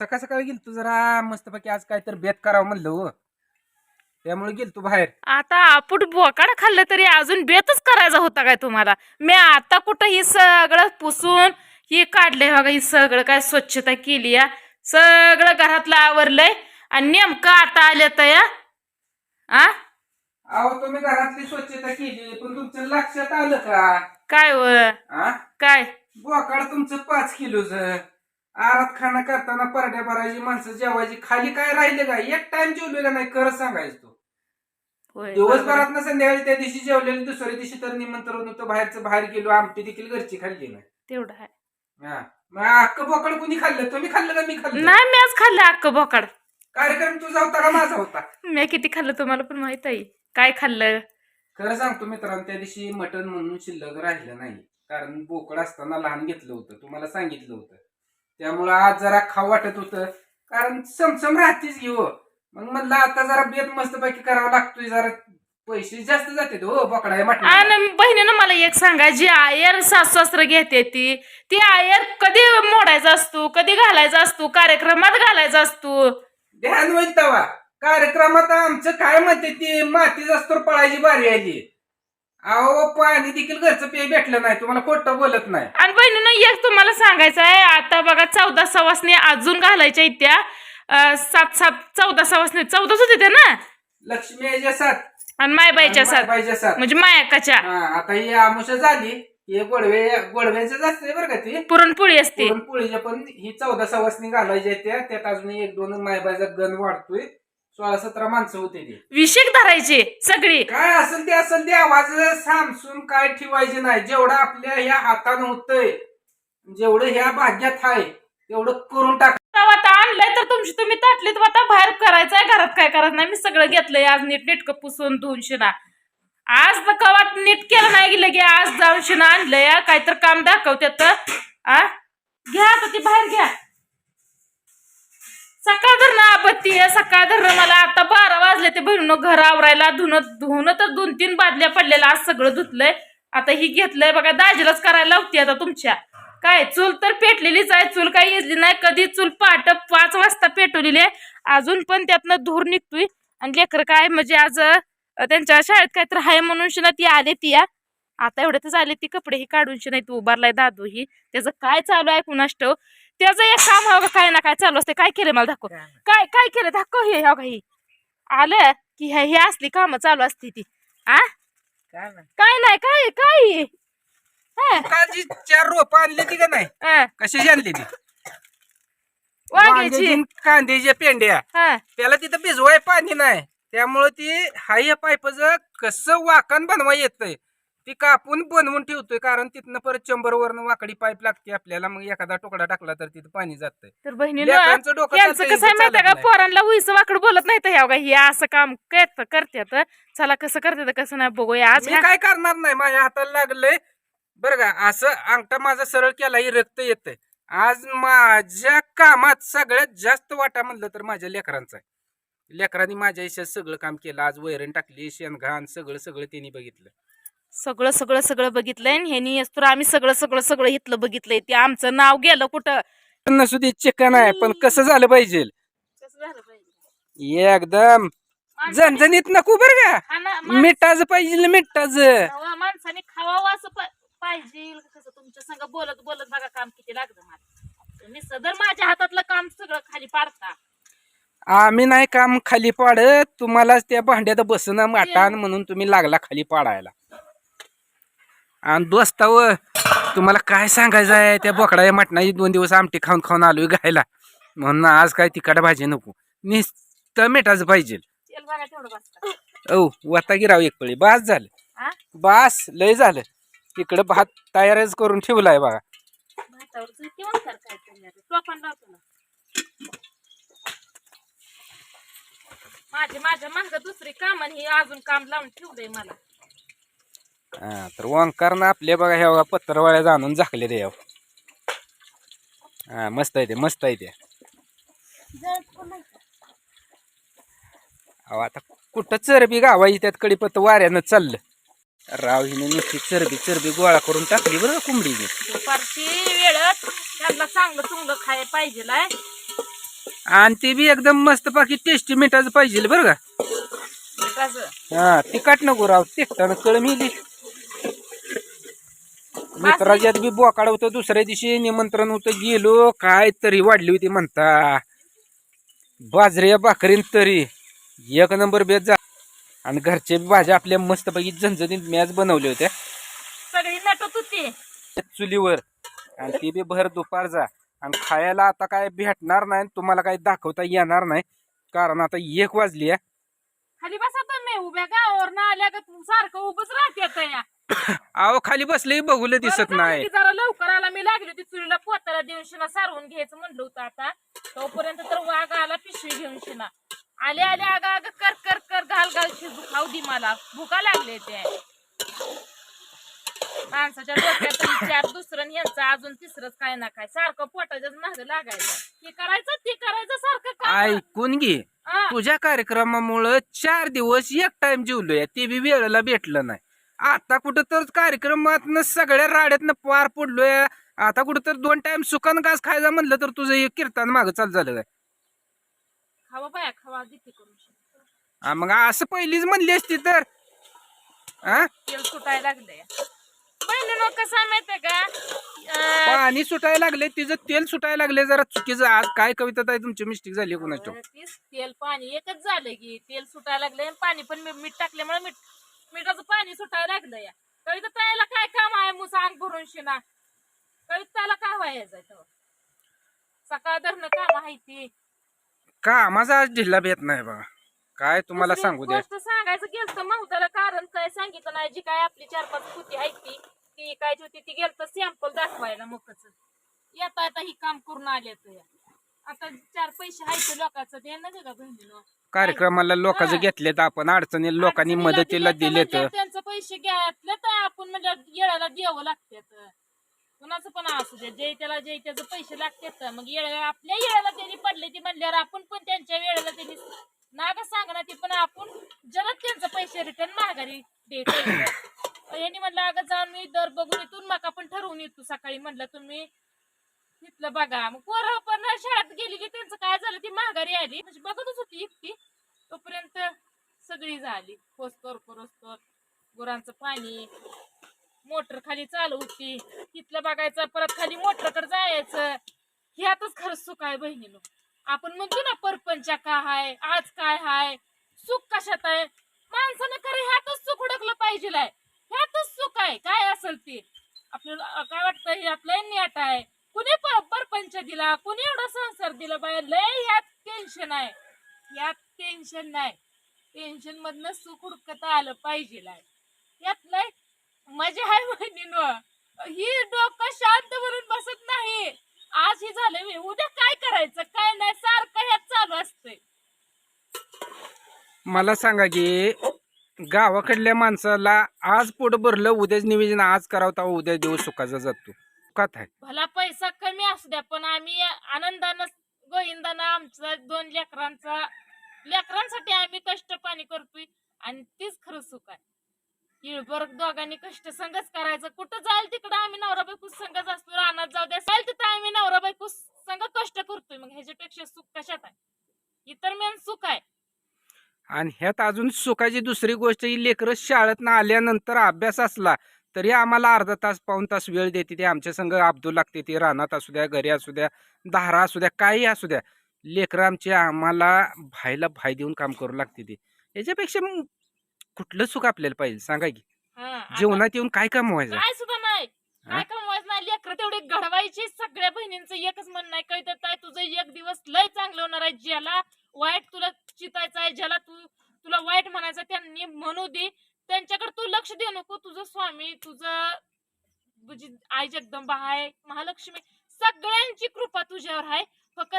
सकाळ सकाळी गेल तू जरा मस्तपैकी आज काय तर बेत करावं म्हणलं हो. त्यामुळे गेल तू बाहेर. आता आपूट बोकाड खाल्लं तरी अजून बेतच करायचा होता काय तुम्हाला? मी आता कुठं ही सगळं पुसून ही काढले बघा ही सगळं काय स्वच्छता केली या. सगळं घरातलं आवरलंय आणि नेमकं आता आले तर या. आ? अहो तुम्ही घरातली स्वच्छता केली पण तुमच्या लक्षात आलं का? काय व? आ? काय? बोकाड तुमचं पाच किलोच. आरात खाना करताना परड्या भरायची माणसं जेवायची. खाली काय राहिले का? एक टाइम जेवले का नाही खरंच सांगायचं. तू होय, बरोबर. आहे. दिवसभरात ना संध्याकाळी त्या दिवशी जेवलेलं दुसऱ्या दिवशी तर निमंत्रण होतं बाहेरचं बाहेर गेलो आमटी देखील घरची खाल्ली नाही. तेवढं आहे. हा. मग अख्खं बोकड कुणी खाल्लं? तुम्ही खाल्लं का मी खाल्लं? नाही मी आज खाल्लं अक्क बोकाड. कार्यक्रम तुझा होता का माझा होता? मी किती खाल्लं तुम्हाला पण माहीत आहे. काय खाल्लं? खरं सांगतो मित्रांनो त्या दिवशी मटण म्हणून शिल्लक राहिलं नाही. कारण बोकड असताना लहान घेतलं होतं तुम्हाला सांगितलं होतं. त्यामुळं आज जरा खाऊ वाटत होतं. कारण समसम राहतीच घेऊ मग म्हणलं आता जरा बेत मस्तपैकी करावं लागतोय जरा. पैसे जास्त जाते हो बोकडा मटण आणि बहिणीनं मला एक सांगा जी आयर सासू घेते ती ती आयर कधी मोडायचा असतो कधी घालायचा असतो कार्यक्रमात घालायचा असतो? ध्यान होईल तवा. कार्यक्रमात आमचं काय म्हणते ते? माती जास्त पळायची बारी आली. अहो पाणी देखील घरचं पे भेटलं नाही तुम्हाला खोटं बोलत नाही. आणि बहिणीनं एक तुम्हाला सांगायचं आहे आता बघा चौदा सवासनी अजून घालायच्या इत्या. अं, सात सात चौदा सवासनी चौदाच होते त्या ना? लक्ष्मी याच्या सात. आणि मायबाईच्या सात. बाईच्या सात. म्हणजे मायाकाच्या. हा आता ही आमुषा झाली हे गोडवे गोडव्यांचं असते बरं का ती. पुरणपोळी असते. पुरणपोळीच्या पण ही चौदा सवासनी घालायच्या त्या त्यात अजून एक दोन मायबाचा गण वाढतोय. सोळा सतरा माणसं होते ते. विषेक धरायचे सगळी. काय असेल ते असेल ते आवाज सामसून काय ठेवायचे नाही. जेवढं आपल्या ह्या हातानं होतंय जेवढं ह्या भाग्यात आहे तेवढं करून टाक. आता आणलंय तर तुमची तुम्ही ताटलीत आता बाहेर करायचंय. घरात काय करत नाही? मी सगळं घेतलंय. आज नीट नीटकं पुसून धुवून शिना. आज तर कवात नीट केलं नाही गेलं की आज जाऊन शिना आणलंय. काय तर काम दाखवत्यात आ घ्या आता ती बाहेर घ्या. सकाळ धरणं आपत्ती आहे सकाळ धरणं मला आता बारा वाजले ते बहिणीनं घर आवरायला धुणं धुणं तर दोन तीन बादल्या पडलेल्या आज सगळं धुतलंय. आता ही घेतलंय बघा दाजीलाच करायला लावते आता तुमच्या. काय चूल तर पेटलेलीच आहे चूल काही येजली नाही कधी चूल पहाट पाच वाजता पेटवलेली आहे. अजून पण त्यातनं धूर निघतोय. आणि लेकर काय म्हणजे आज त्यांच्या शाळेत काहीतरी आहे म्हणून शिना ती आले ती या आता एवढ्यातच आले ती कपडे ही काढून नाही उभारलाय दादू ही. त्याचं काय चालू आहे कुणास त्याचं एक काम हवं काय ना काय चालू असते काय केलं मला दाखव. काय काय केलं दाखव हे हो काही आलं की हे हे असली कामं चालू असते ती. आ? काय नाही. काय काय हं, चार रोप आणली ती का नाही? हं, कशाची आणली ती? वांग्याची. कांद्याच्या पेंड्या. हं. त्याला तिथं भिजवाय पाणी नाही. त्यामुळं ती हाय पाईपचं कसं वाकण बनवा येतंय. ती कापून बनवून ठेवतोय कारण तिथनं परत चंबर वरनं वाकडी पाईप लागते आपल्याला मग एखादा तुकडा टाकला तर तिथं पाणी जातंय. तर बहिणीनं लेकरांचं डोकं यांचं चालतंय, कसं आहे इथं माहितीये का? चालत नाही. पोरांना उईस वाकड बोलत नाही तर ह्या बघा हे असं काम करत करतात चला कसं करतात कसं नाही बघूया. आज मी काय करणार नाही माझ्या हाताला लागलंय. बरं का असं अंगठा माझा सरळ केला ही रक्त येतंय. आज माझ्या कामात सगळ्यात जास्त वाटा म्हणलं तर माझ्या लेकरांचा आहे. लेकरांनी माझ्या आयुष्यात सगळं काम केलं आज वैरण टाकली शेणघाण सगळं सगळं त्यांनी बघितलं. सगळं सगळं सगळं बघितलंय आणि ह्यानी तर आम्ही सगळं सगळं सगळं इथलं बघितलंय. ते आमचं नाव गेलं कुठं? नसू दे चिकन आहे पण कसं झालं पाहिजे? कसं झालं पाहिजे? एकदम. झणझणीत नको बरं का? मा- मिठाचं पाहिजे मिठाचं. खावा माणसाने खावावं असं पा- पाहिजे. कसं तुमच्या संग बोलत बोलत बघा काम किती लागतं मला. तुम्ही सदर माझ्या हातातलं काम सगळं खाली पाडता. आम्ही नाही काम खाली पाडत. तुम्हालाच त्या भांड्यात बसणं माटान म्हणून तुम्ही लागला खाली पाडायला. आणि दोस्ताव तुम्हाला काय सांगायचं आहे? त्या बोकडाच्या मटणाची दोन दिवस आमटी खाऊन खाऊन आलोय गायला. म्हणून आज काय तिखट भाजी नको. नुसतं मिठाचं पाहिजे. औ वता गिराव एक पळी. बास झालं. बास लय झालं. तिकडं भात तयारच करून ठेवलाय बघा. माझे माझ्या माग दुसरी काम आणि हे अजून काम लावून ठेवलंय मला. हा तर ओंकारनं आपल्या बघा ह्या बघा पत्तरवाळ्या जाणून झाकले रे हा मस्त आहे ते मस्त आहे ते. अहो आता कुठं चरबी गावाई त्यात कडीपत्त वाऱ्यानं चाललं. राव हिने नुसती चरबी चरबी गोळा करून टाकली बरं का कोंबडीने. दुपारची वेळत त्यांना चांगलं चुंगलं खायला पाहिजे आणि ते बी एकदम मस्त पाकी टेस्टी मिठाचं पाहिजे बरं का. हा तिखट नको राव तिखटानं कळ मिली मित्राच्यात बी बोकाड होतं दुसऱ्या दिवशी निमंत्रण होतं गेलो काय तरी वाढली होती म्हणता. बाजऱ्या भाकरीन तरी. एक नंबर बेत जा आणि घरचे बी भाज्या आपल्या मस्तपैकी झणझणीत मॅच बनवल्या होत्या. सगळी नटत होती. चुलीवर. आणि ती बी भर दुपार जा. आणि खायला आता काय भेटणार नाही तुम्हाला काही दाखवता येणार नाही. कारण आता एक वाजली आहे. खाली बसा तुम्ही उभ्या गावावर ना आल्या का तू सारखं उभंच राहते आता या. अहो खाली बसले बघूले बरं दिसत झालं नाही. की जरा लवकर आला. मी लागली होती चुलीला पोताला देऊन शिना सारवून घ्यायचं म्हणलं होतं आता. तोपर्यंत तर वाघ आला पिशवी घेऊन शिना. आले आले अग अग कर कर कर घाल घाल शिजू खाऊ दे मला. भुका लागले ते. माणसाच्या डोक्यात विचार दुसरं आणि यांचं अजून तिसरंच काय ना काय. सारखं पोटाच्याच मागे लागायचं. हे करायचं ते करायचं सारखं काम ऐकून घे. हा. तुझ्या कार्यक्रमामुळं चार दिवस एक टाइम जेवलोय ते बी वेळेला भेटलं नाही. आता कुठं तर कार्यक्रमात सगळ्या राड्यातनं पार पडलोय. आता कुठं तर दोन टाइम सुकान घास खायचा म्हणलं तर तुझं एक कीर्तन मागं चाल झालं काय? खावा बाया हा, मग असं पहिलीच म्हणली असती तर. हा? तेल सुटायला लागलंय. बहिणीनो कसं आहे माहितीये का? अं, पाणी सुटायला लागले तिचं तेल सुटायला लागले जरा चुकीचं आज काय कविता ताई तुमची मिस्टेक झाली कोणाची? तीच तेल पाणी एकच झालं की तेल सुटायला लागलंय आणि पाणी पण मी- मीठ टाकल्यामुळे मीठ मिठाचं पाणी सुटायला लागलं या. कविता त्याला काय काम आहे मग सांग भरून शिना. कविताला काय व्हायचं सकाळ धरणं काम आहे ती. का माझा आज ढिल्ला भेट नाही बघा काय तुम्हाला दुसरी सांगू द्या? गोष्ट सांगायचं गेलं तर मग त्याला कारण काय सांगितलं नाही जी काय आपली चार पाच कृती आहे ती ती काय होती ती गेलं तर सॅम्पल दाखवायला मोकच येता येता ही काम करून आले आता चार पैसे हायचे लोकांचं ते ना का बहिणीनं. कार्यक्रमाला लोकांचं. घेतले तर आपण अडचणी लोकांनी अडचणीला मदतीला दिले दिले तर तर म्हणजे त्यांचं पैसे घेतले तर आपण म्हणजे येळाला द्यावं लागतात कुणाचं पण असू दे जे त्याला जे त्याचे पैसे लागतात मग येळा आपल्या येळाला त्यांनी पडले ती म्हणल्यावर आपण पण त्यांच्या वेळेला त्यांनी नाग सांगणार ती पण आपण जलद त्यांचं पैसे रिटर्न माघारी द्यायचं यांनी म्हणलं अगं जाऊन मी दर बघून इथून मका पण ठरवून येतो सकाळी. म्हणलं तुम्ही तिथलं बघा. मग पोरं पण शाळेत गेली की त्यांचं काय झालं? ती माघारी आली. म्हणजे बघतच होती इतकी तोपर्यंत सगळी झाली. पोस्तर पोस्तर गुरांचं पाणी. मोटर खाली चालू होती. तिथलं बघायचं परत खाली मोटरकडे जायचं. ह्यातच खरंच सुख आहे बहिणीनो. आपण म्हणतो ना परपंचा का हाय आज काय हाय सुख कशात आहे? माणसानं खरं ह्यातच सुख उडकलं पाहिजे ह्यातच सुख आहे. काय असेल ते? आपल्याला काय वाटतं? हे आपलं नेट आहे. कुणी प- परपंच दिला? कुणी एवढा संसार दिला बाय? लय यात टेन्शन आहे. यात टेन्शन नाही. टेन्शन मधनं सुख हुडकता आलं पाहिजे यात लय मजा आहे बहिणीनो ही डोकं शांत म्हणून बसत नाही. आज हे झालं मी उद्या काय करायचं? काय नाही? सारखं ह्यात चालू असतंय. मला सांगा की गावाकडल्या माणसाला आज पोट भरलं उद्याच निवेदन आज करावं तेव्हा उद्या दिवस सुखाचा जातो कात आहे. भला पैसा कमी असू द्या पण आम्ही आनंदानं गोविंदानं आमचा दोन लेकरांचा लेकरांसाठी आम्ही कष्ट पाणी करतोय आणि तीच खरं सुख आहे. हिळभर दोघांनी कष्ट संगच करायचं. कुठं जाईल तिकडं आम्ही नवरा बायको संगच असतो. रानात जाऊ द्या जाईल तिथं आम्ही नवरा बायको संग कष्ट करतोय. मग ह्याच्यापेक्षा सुख कशात आहे? इतर मेन सुख आहे. आणि ह्यात अजून सुखाची दुसरी गोष्ट ही लेकरं शाळेतनं आल्यानंतर अभ्यास असला तरी आम्हाला अर्धा तास पाऊन तास वेळ देते ते आमच्या संग. अब्दुल लागते ते रानात असू द्या घरी असू द्या धारा असू द्या काही असू द्या. लेकरं आमचे आम्हाला भाईला भाई देऊन काम करू लागते ते. याच्यापेक्षा मग कुठलं सुख आपल्याला पाहिजे? सांगा की. जेवणात येऊन काय कमवायचं? काय सुद्धा नाही? काय कमवायचं नाही. लेकर तेवढे घडवायची. सगळ्या बहिणींचं एकच म्हणणं आहे. कळत काय तुझं एक दिवस लय चांगलं होणार आहे. ज्याला वाईट तुला चितायचं आहे ज्याला तू तुला वाईट म्हणायचं त्यांनी म्हणू दे. त्यांच्याकडे तू लक्ष देऊ नको. तुझं स्वामी तुझं तुझी आई जगदंबा आहे महालक्ष्मी सगळ्यांची कृपा तुझ्यावर आहे. फक्त